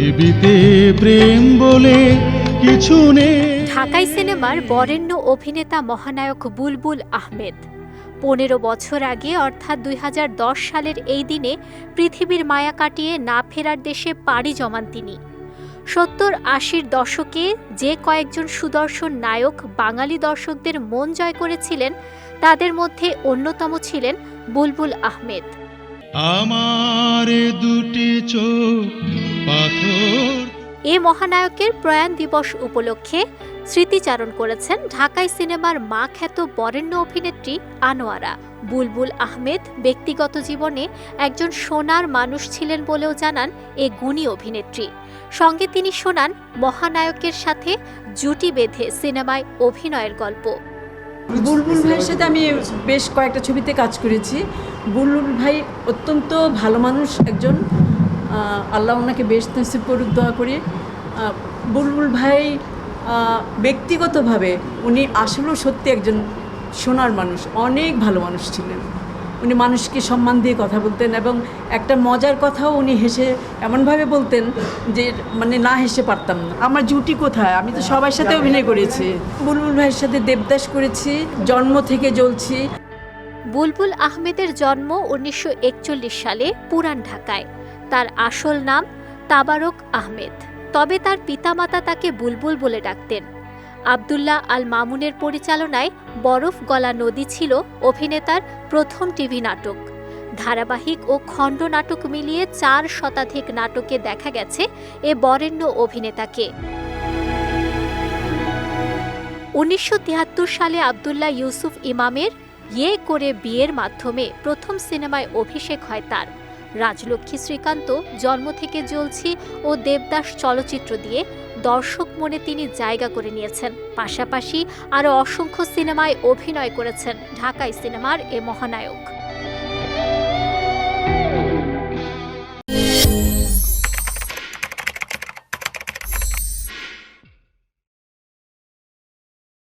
পৃথিবীতে প্রেম বলে কিছু নেই। ঢাকাই সিনেমার বরেণ্য অভিনেতা মহানায়ক বুলবুল আহমেদ। পনেরো বছর আগে অর্থাৎ দুই হাজার দশ সালের এই দিনে পৃথিবীর মায়া কাটিয়ে না ফেরার দেশে পাড়ি জমান তিনি। সত্তর আশির দশকে যে কয়েকজন সুদর্শন নায়ক বাঙালি দর্শকদের মন জয় করেছিলেন তাদের মধ্যে অন্যতম ছিলেন বুলবুল আহমেদ। আমার দুটি চোখ এ মহানায়কের প্রয়াণ দিবস উপলক্ষে স্মৃতিচারণ করেছেন ঢাকাই সিনেমার মা খ্যাত বরেণ্য অভিনেত্রী আনোয়ারা। বুলবুল আহমেদ ব্যক্তিগত জীবনে একজন সোনার মানুষ ছিলেন বলেও জানান এ গুণী অভিনেত্রী। সঙ্গে তিনি শোনান মহানায়কের সাথে জুটি বেঁধে সিনেমায় অভিনয়ের গল্প। বুলবুল ভাইয়ের সাথে আমি বেশ কয়েকটা ছবিতে কাজ করেছি। বুলবুল ভাই অত্যন্ত ভালো মানুষ একজন আল্লাহ ওনাকে বেশ নসিব করুক, দোয়া করি। বুলবুল ভাই ব্যক্তিগতভাবে উনি আসলেও সত্যি একজন সোনার মানুষ, অনেক ভালো মানুষ ছিলেন। উনি মানুষকে সম্মান দিয়ে কথা বলতেন এবং একটা মজার কথাও উনি হেসে এমনভাবে বলতেন যে মানে না হেসে পারতাম না। আমার জুটি কোথায়? আমি তো সবার সাথে অভিনয় করেছি। বুলবুল ভাইয়ের সাথে দেবদাস করেছি, জন্ম থেকে জ্বলছি। বুলবুল আহমেদের জন্ম উনিশশো একচল্লিশ সালে পুরান ঢাকায়। তার আসল নাম তাবারক আহমেদ। তবে তার পিতামাতা তাকে বুলবুল বলে ডাকতেন। আবদুল্লাহ আল মামুনের পরিচালনায় বরফ গলা নদী ছিল অভিনেতার প্রথম টিভি নাটক। ধারাবাহিক ও খণ্ড নাটক মিলিয়ে চার শতাধিক নাটকে দেখা গেছে এ বরেণ্য অভিনেতাকে। উনিশশো তিয়াত্তর সালে আবদুল্লাহ ইউসুফ ইমামের ইয়ে করে বিয়ের মাধ্যমে প্রথম সিনেমায় অভিষেক হয় তার। রাজলক্ষ্মী শ্রীকান্ত জন্ম থেকে জ্বলছি ও দেবদাস চলচ্চিত্র দিয়ে দর্শক মনে তিনি জায়গা করে নিয়েছেন। পাশাপাশি আরও অসংখ্য সিনেমায় অভিনয় করেছেন ঢাকাই সিনেমার এ মহানায়ক।